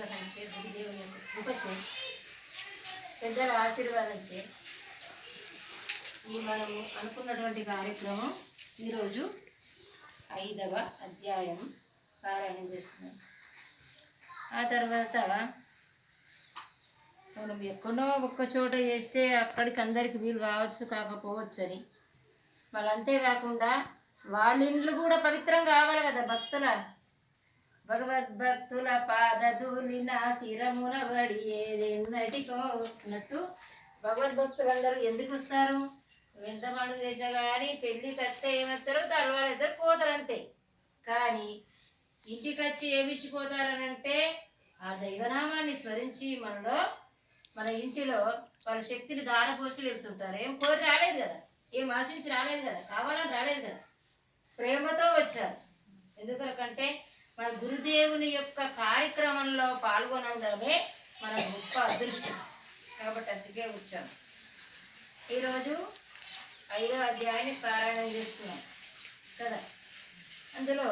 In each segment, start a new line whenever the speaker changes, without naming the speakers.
అనుగ్రహించే గురుదేవుని యొక్క కృపచే పెద్దల ఆశీర్వాదంచే ఈ మనము అనుకున్నటువంటి కార్యక్రమం ఈరోజు ఐదవ అధ్యాయం పారాయణం చేస్తున్నాం ఆ తర్వాత మనం ఎక్కడో ఒక్క చోట చేస్తే అక్కడికి అందరికి వీలు కావచ్చు కాకపోవచ్చు అని మళ్ళీ అంతేకాకుండా వాళ్ళ ఇండ్లు కూడా పవిత్రం కావాలి కదా భక్తుల. భగవద్భక్తుల పాదధూలిన శిరమున పడి ఏదెన్నటికో అన్నట్టు భగవద్భక్తులందరూ ఎందుకు వస్తారు? ఎంత పనులు చేసినా కానీ పెళ్ళి కత్తే ఏమవుతారో తర్వాత ఇద్దరు పోతారు అంతే కానీ ఇంటికి వచ్చి ఏమిచ్చిపోతారని అంటే ఆ దైవనామాన్ని స్మరించి మనలో మన ఇంటిలో వాళ్ళ శక్తిని దారపోసి వెళ్తుంటారు ఏం కోరి రాలేదు కదా. ఏం ఆశించి రాలేదు కదా. కావాలని రాలేదు కదా. ప్రేమతో వచ్చారు. ఎందుకంటే మన గురుదేవుని యొక్క కార్యక్రమంలో పాల్గొనడమే మన గొప్ప అదృష్టం. కాబట్టి అందుకే వచ్చాము ఈరోజు ఐదో అధ్యాయాన్ని పారాయణం చేసుకున్నాం కదా? అందులో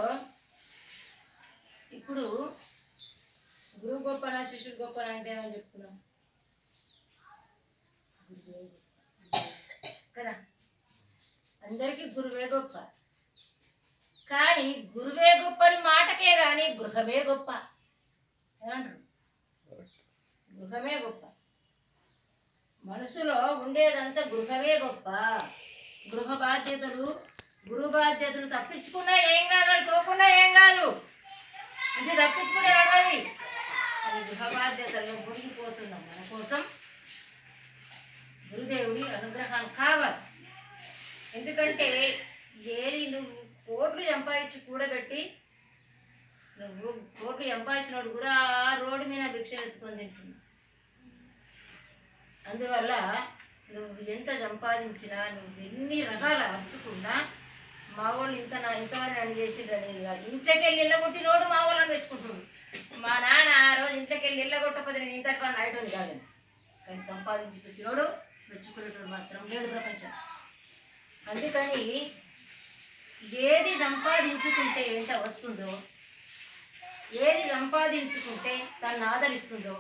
ఇప్పుడు గురువు గొప్పనా శిష్యుడు గొప్పనా అంటే ఏమని చెప్పుకున్నాం కదా? అందరికీ గురువే గొప్ప. కానీ గురువే గొప్పని మాటకే కానీ గృహమే గొప్ప. ఏమంటారు? గృహమే గొప్ప. మనసులో ఉండేదంతా గృహమే గొప్ప. గృహ బాధ్యతలు గురు బాధ్యతలు తప్పించుకున్నా ఏం కాదు అది ఏం కాదు. ఇది తప్పించుకునే నడవది అది గృహ బాధ్యతల్లో మునిగిపోతున్నాం మన కోసం గురుదేవుడి అనుగ్రహం కావాలి. ఎందుకంటే ఏది నువ్వు కోట్లు సంపాదించి కూడబెట్టి నువ్వు కోట్లు సంపాదించినోడు కూడా ఆ రోడ్డు మీద భిక్ష ఎత్తుకొని తింటున్నావు అందువల్ల నువ్వు ఎంత సంపాదించినా నువ్వు ఎన్ని రకాల అరుచుకున్నా మా వాళ్ళు ఇంత నా ఇంతవరకు నన్ను చేసిండ్రు అనేది కాదు. ఇంట్లోకి వెళ్ళి ఇళ్ళగొట్టినోడు మా వాళ్ళని తెచ్చుకుంటున్నాడు మా నాన్న ఆ రోజు ఇంట్లోకి వెళ్ళి ఇళ్ళగొట్టకపోతే నేను ఇంతటి పని అయిపోయింది కాదు. కానీ సంపాదించి పెట్టినోడు మెచ్చుకునేటోడు మాత్రం లేడు ప్రపంచం. అందుకని ఏది సంపాదించుకుంటే ఎంత వస్తుందో ఏది సంపాదించుకుంటే తను ఆదరిస్తుందో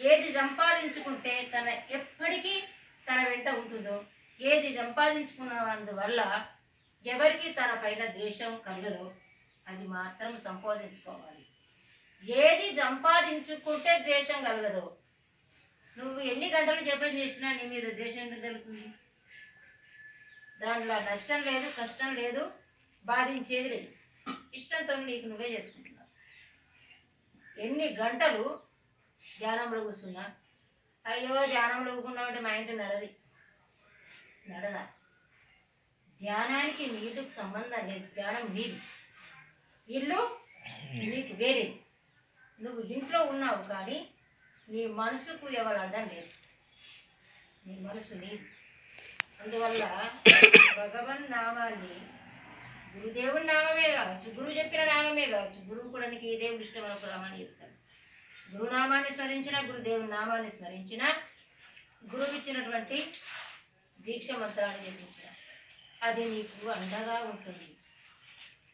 ఏది సంపాదించుకుంటే తన ఎప్పటికీ తన వెంట ఉంటుందో ఏది సంపాదించుకున్నందువల్ల ఎవరికి తన పైన ద్వేషం కలగదో అది మాత్రం సంపాదించుకోవాలి. ఏది సంపాదించుకుంటే ద్వేషం కలగదో నువ్వు ఎన్ని గంటలు జపం చేసినా నీ మీద ద్వేషం ఎందుకు కలుగుతుంది? దానిలో నష్టం లేదు కష్టం లేదు బాధించేది లేదు. ఇష్టంతో నీకు నువ్వే చేసుకుంటున్నావు. ఎన్ని గంటలు ధ్యానంలో కూర్చున్నా? అయ్యో ధ్యానంలో కూర్చున్నామంటే మా ఇంటి నడది. నడదా? ధ్యానానికి నీటికి సంబంధం లేదు. ధ్యానం నీరు ఇల్లు నీకు వేరేది నువ్వు ఇంట్లో ఉన్నావు కానీ నీ మనసుకు ఎవరు అర్థం లేదు. నీ మనసు నీది. అందువల్ల భగవన్ నామాన్ని గురుదేవుని నామమే కావచ్చు గురువు చెప్పిన నామమే కావచ్చు గురువు కూడా నీకు ఏ దేవుడు ఇష్టం చెప్తాడు. గురునామాన్ని స్మరించిన గురుదేవుని నామాన్ని స్మరించిన గురువు ఇచ్చినటువంటి దీక్ష మంత్రాన్ని చెప్పించిన అది నీకు అండగా ఉంటుంది.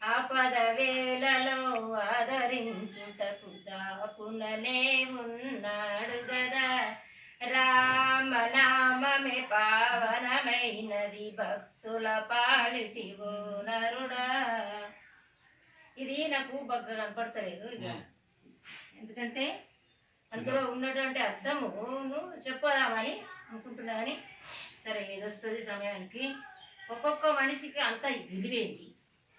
ఆపద వేలలో ఆదరించుటకు దాపుననే ఉన్నాడు గదా. రామనామమే పావనమైనది భక్తుల పాలిటివో. ఓ ఇది నాకు బాగా కనపడతలేదు ఇక ఎందుకంటే అందులో ఉన్నటువంటి అర్థము నువ్వు చెప్పదామని అనుకుంటున్నా కానీ సరే ఏదొస్తుంది సమయానికి. ఒక్కొక్క మనిషికి అంత విలువేంటి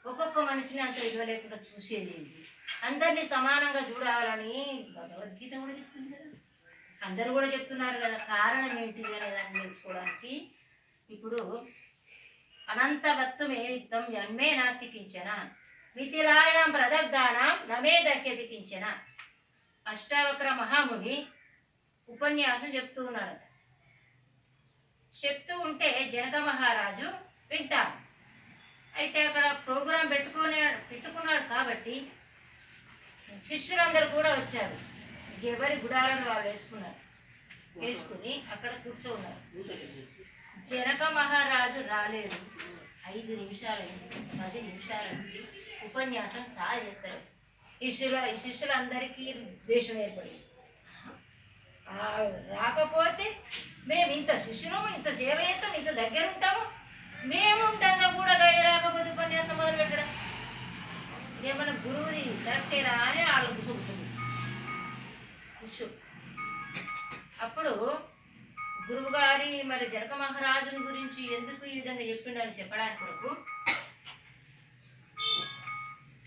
ఒక్కొక్క మనిషిని అంత విలువ లేకుండా చూసేది ఏంటి అందరినీ సమానంగా చూడాలని భగవద్గీత కూడా చెప్తుంది కదా. అందరూ కూడా చెప్తున్నారు కదా కారణం ఏంటిది అనే దాన్ని తెలుసుకోవడానికి. ఇప్పుడు అనంతవత్వమే విత్తం జన్మే నాస్తి కించన మిథిలాయాం ప్రదగ్ధానం నమే దక్యతి కించన. అష్టావక్ర మహాముని ఉపన్యాసం చెప్తూ ఉన్నాడు. చెప్తూ ఉంటే జనక మహారాజు వింటాడు అయితే అక్కడ ప్రోగ్రాం పెట్టుకునే పెట్టుకున్నాడు కాబట్టి శిష్యులందరూ కూడా వచ్చారు. ఎవరి గుడాలను వాళ్ళు వేసుకున్నారు? వేసుకుని అక్కడ కూర్చోన్నారు. జనక మహారాజు రాలేదు. ఐదు నిమిషాలైంది పది నిమిషాలైంది. ఉపన్యాసం సాగిస్తారు శిష్యుల ఈ శిష్యులందరికీ ద్వేషం ఏర్పడింది. రాకపోతే మేము ఇంత శిష్యులము ఇంత సేవ చేస్తాం ఇంత దగ్గర ఉంటాము. మేము ఉంటాగా కూడా గైడ్ రాకపోతే ఉపన్యాసం మొదలు పెట్టడం. గురువుని గురువుది కరెక్టేనా అని వాళ్ళు గుసగుసలు. శిష్యు. అప్పుడు గురువు గారి మరి జనక మహారాజుని గురించి ఎందుకు ఈ విధంగా చెప్పిండని చెప్పడానికి కొరకు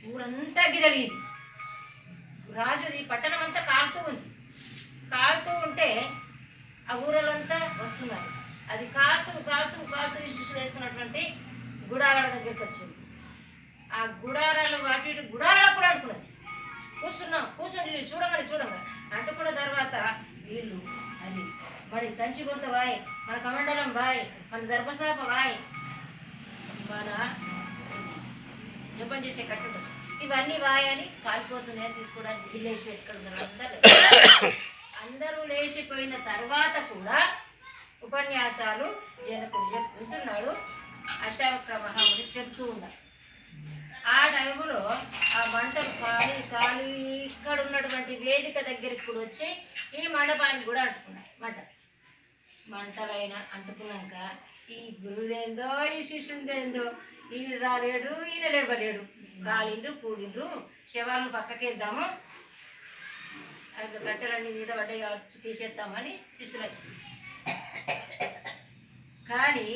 ఊరంతా గిదలిగింది రాజుది పట్టణం అంతా కాలుతూ ఉంది. కాలుతూ ఉంటే ఆ ఊరలంతా వస్తున్నారు. అది కాలుతూ కాలుతూ కాలుతూ శిష్యులు వేసుకున్నటువంటి గుడారాల దగ్గరికి వచ్చింది. ఆ గుడారాలు అటు ఇటు గుడారాలు కూడా అనుకున్నది కూర్చున్నాం కూర్చోండి చూడగానే చూడంగా అంటుకున్న తర్వాత వీళ్ళు అది మరి సంచి గొంత బాయ్ మన కమండలం బాయ్ మన దర్భసాప బాయ్ మన జపం చేసే కట్టు ఇవన్నీ వాయని అని కాలిపోతున్నాయి తీసుకోవడానికి వీళ్ళు ఎక్కడ అందరూ అందరూ లేచిపోయిన తర్వాత కూడా ఉపన్యాసాలు జనకుడు చెప్పుకుంటున్నాడు. అష్టావక్ర మహాముని చెప్తూ ఉన్నాడు ఆ టైంలో ఆ మంటలు కాలి కాలి ఇక్కడ ఉన్నటువంటి వేదిక దగ్గరికి కూడా వచ్చి ఈ మండపాన్ని కూడా అంటుకున్నాయి. మంట. మంటలైన అంటుకున్నాక ఈ గురువుదేందో ఈ శిష్యుదేందో ఈయన రాలేడు ఈయన లేవలేడు. కాలిండ్రు. కూడిండ్రు శవాలను పక్కకేద్దాము అది కట్టెలన్నీ మీద పడ్డాయి కాబట్టి తీసేద్దామని శిష్యులు వచ్చింది కానీ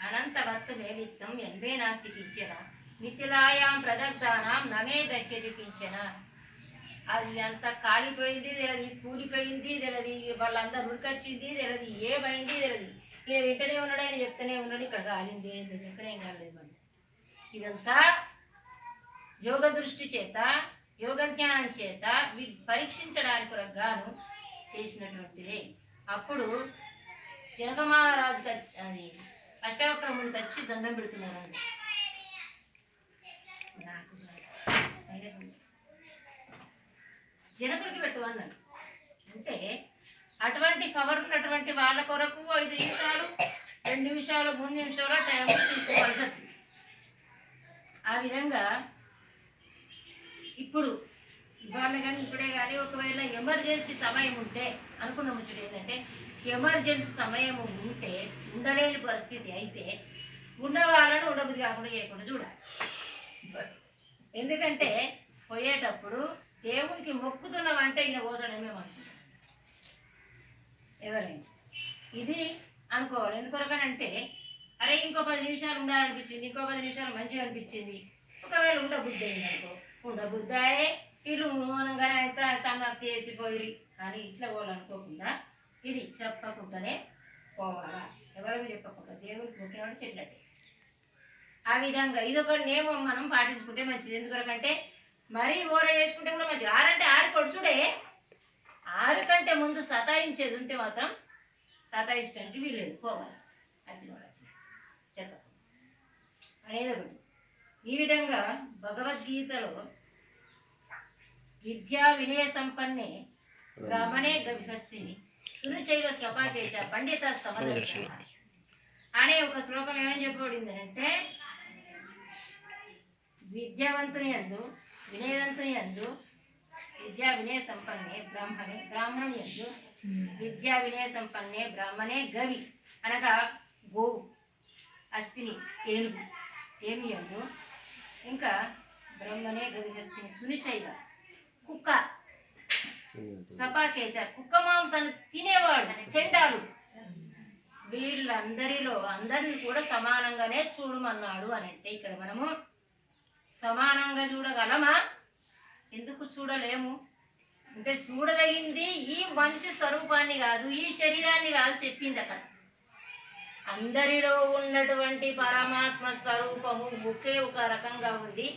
అనంతవర్త మేమిత్తం ఎన్వే నాస్తి కించన మిథిలాయాం ప్రదగ్ధానాం నమే దహ్యతి కించన అది అంత కాలిపోయింది తెలది కూలిపోయింది తెలది వాళ్ళందరూ ఉరికొచ్చింది తెలది ఏమైంది తెలది. ఇక వింటనే ఉన్నాడు ఆయన చెప్తూనే ఉన్నాడు ఇక్కడ కాలింది ఎక్కడేం కాలేదు ఇదంతా యోగ దృష్టి చేత యోగ జ్ఞానం చేత పరీక్షించడానికి గాను చేసినటువంటిదే. అప్పుడు జనక మహారాజు అది అష్టావక్రముని తెచ్చి దండం పెడుతున్నారండి. నాకు జనకుడికి పెట్టు అన్నాడు. అంటే అటువంటి పవర్ ఉన్నటువంటి వాళ్ళ కొరకు ఐదు నిమిషాలు రెండు నిమిషాలు మూడు నిమిషాలు టైం తీసుకోవాల్సి వస్తుంది. ఆ విధంగా ఇప్పుడు ఇవాళ కానీ ఇప్పుడే కానీ ఒకవేళ ఎమర్జెన్సీ సమయం ఉంటే అనుకున్న ముచ్చట ఏంటంటే ఎమర్జెన్సీ సమయం ఉంటే ఉండలేని పరిస్థితి అయితే ఉన్న వాళ్ళను ఉండబుద్ధి కాకుండా చేయకుండా చూడాలి. ఎందుకంటే పోయేటప్పుడు దేవునికి మొక్కుతున్నామంటే ఈయన పోతాడని మేము అనుకుంటాం. ఎవరైనా. ఇది అనుకోవాలి. ఎందుకొరకనంటే అరే ఇంకో పది నిమిషాలు ఉండాలనిపించింది ఇంకో పది నిమిషాలు మంచిగా అనిపించింది. ఒకవేళ ఉండబుద్ధి అయింది అనుకో. ఉండబుద్ధాయే వీళ్ళు మౌనంగానే ఎంత సంగతి చేసిపోయి కానీ ఇట్లా పోవాలనుకోకుండా ఇది చెప్పకుండానే పోవాలా. ఎవరికి చెప్పకుండా దేవుడికి మొక్కినవాడు చెప్పినట్టే. ఆ విధంగా ఇది ఒక నియమం మనం పాటించుకుంటే మంచిది. ఎందుకంటే మరీ ఓర చేసుకుంటే కూడా మంచిది. ఆరంటే ఆరు కొడుచుడే ఆరు కంటే ముందు సతాయించేది ఉంటే మాత్రం సతాయించడానికి వీలేదు పోవాలి. అది అనేది ఈ విధంగా భగవద్గీతలో విద్యా వినయ సంపన్నే బ్రాహ్మణే గవిహస్తిని సురుచైవ సపాకేచ పండిత సమదర్శన. అనే ఒక శ్లోకం ఏమని చెప్పబడింది అంటే విద్యావంతుని అందు వినయవంతుని అందు విద్యా వినయ సంపన్నే బ్రాహ్మణే బ్రాహ్మణుని అందు విద్యా వినయ సంపన్నే బ్రాహ్మణే గవి అనగా గోవు అస్థిని ఏనుగు. ఏమి అందు? ఇంకా బ్రహ్మనే గవి హస్తిని సునిచైవ. కుక్క. సపాకేచ. కుక్క మాంసాన్ని తినేవాడు. చెండాలు. వీళ్ళందరిలో అందరిని కూడా సమానంగానే చూడమన్నాడు అని అంటే ఇక్కడ మనము సమానంగా చూడగలమా? ఎందుకు చూడలేము? అంటే చూడదగింది ఈ మనిషి స్వరూపాన్ని కాదు ఈ శరీరాన్ని కాదు చెప్పింది అక్కడ. అందరిలో ఉన్నటువంటి పరమాత్మ స్వరూపము ఒకే ఒక రకంగా ఉంది.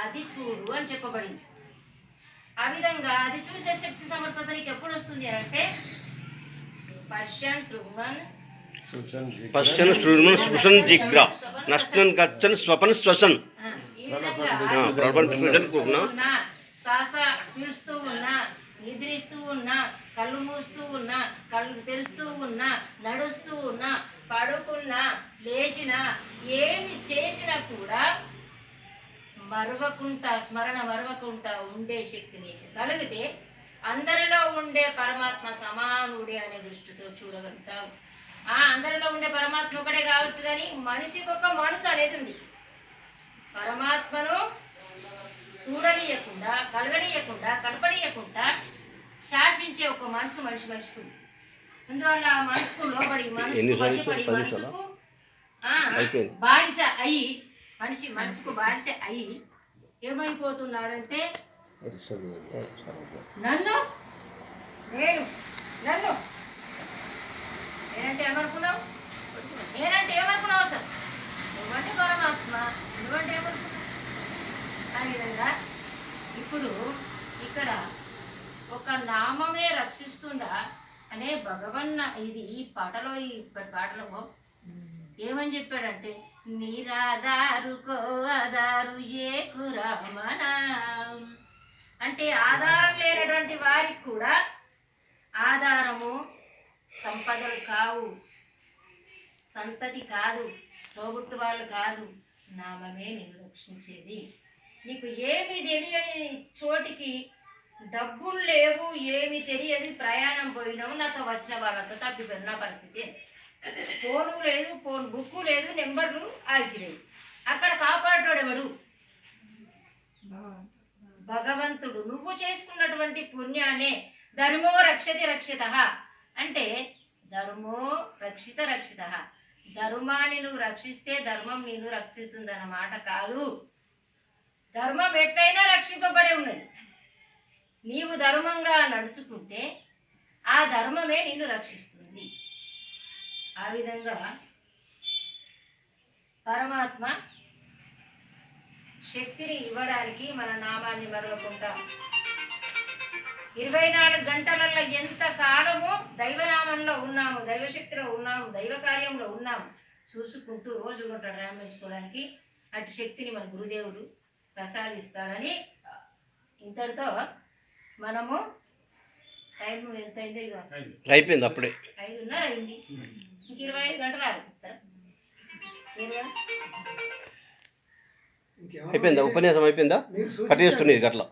అది చూడు అని చెప్పబడింది. ఆ విధంగా అది చూసే శక్తి సమర్థత నీకు ఎప్పుడు వస్తుంది అని అంటే పశ్యన్ శృణ్వన్
పశ్చన్ శృణ్వన్ స్పృశన్ జిగ్ర నష్టన్ గచ్చన్ స్వపన్ శ్వసన్.
శ్వాస పీలుస్తూ ఉన్నా నిద్రిస్తూ ఉన్నా కళ్ళు మూస్తూ ఉన్నా కళ్ళు తెరుస్తూ ఉన్నా నడుస్తూ ఉన్నా పడుకున్నా లేచినా ఏమి చేసినా కూడా మరవకుంటా స్మరణ మరవకుంటా ఉండే శక్తి నీకు కలిగితే అందరిలో ఉండే పరమాత్మ సమానుడే అనే దృష్టితో చూడగలుగుతావు. ఆ అందరిలో ఉండే పరమాత్మ ఒకటే కావచ్చు కానీ మనిషికి ఒక మనసు అనేది ఉంది. పరమాత్మను చూడనీయకుండా కలగనీయకుండా కనపనీయకుండా శాసించే ఒక మనసు మనిషి మనిషికి ఉంది. అందువల్ల మనసుకు లోబడి మనసుకు వశపడి? మనసుకు. బానిస అయి మనిషి మనసుకు బానిస అయి ఏమైపోతున్నాడంటే నన్ను నేను నన్ను. నేనంటే ఏమనుకున్నావు? నేనంటే ఏమనుకున్నావు అసలు నువ్వంటే పరమాత్మ నువ్వంటే ఏమనుకున్నావు? ఆ విధంగా ఇప్పుడు ఇక్కడ ఒక నామమే రక్షిస్తుందా? అనే భగవన్న ఇది ఈ పాటలో ఈ ఇప్పటి పాటలో ఏమని చెప్పాడంటే నిరాధారుకో ఆధారు ఏ కురామణ అంటే ఆధారం లేనటువంటి వారికి కూడా ఆధారము సంపదలు కావు. సంతతి కాదు తోబుట్టు వాళ్ళు కాదు. నామమే నిన్ను రక్షించేది. నీకు ఏమి తెలియని చోటికి డబ్బులు లేవు ఏమి తెలియదు ప్రయాణం పోయినావు నాతో వచ్చిన వాళ్ళతో తప్పిపోయింది నా పరిస్థితి. ఫోను లేదు ఫోన్ బుక్కు లేదు నెంబర్లు ఆగిలేవు అక్కడ కాపాడేవాడు ఎవడు? భగవంతుడు. నువ్వు చేసుకున్నటువంటి పుణ్యానే ధర్మో రక్షతి రక్షిత అంటే ధర్మో రక్షిత రక్షిత. ధర్మాన్ని నువ్వు రక్షిస్తే ధర్మం నిన్ను రక్షిస్తుందన్నమాట కాదు. ధర్మం ఎట్లయినా రక్షింపబడే ఉన్నది. నీవు ధర్మంగా నడుచుకుంటే ఆ ధర్మమే నిన్ను రక్షిస్తుంది. ఆ విధంగా పరమాత్మ శక్తిని ఇవ్వడానికి మన నామాన్ని మరవకుండా ఇరవై నాలుగు గంటలలో ఎంత కాలము దైవనామంలో ఉన్నాము దైవశక్తిలో ఉన్నాము దైవ కార్యంలో ఉన్నాము చూసుకుంటూ రోజు గంట రామించుకోవడానికి అటు శక్తిని మన గురుదేవుడు ప్రసాదిస్తాడని ఇంతటితో మనము టైం ఎంత అయిందో ఇక
అయిపోయింది అప్పుడే.
ఐదున్నర అయింది. ఇంక ఇరవై ఐదు గంటలు
అయిపోయిందా? ఉపన్యాసం అయిపోయిందా? కట్ చేస్తుంది ఇది అట్లా.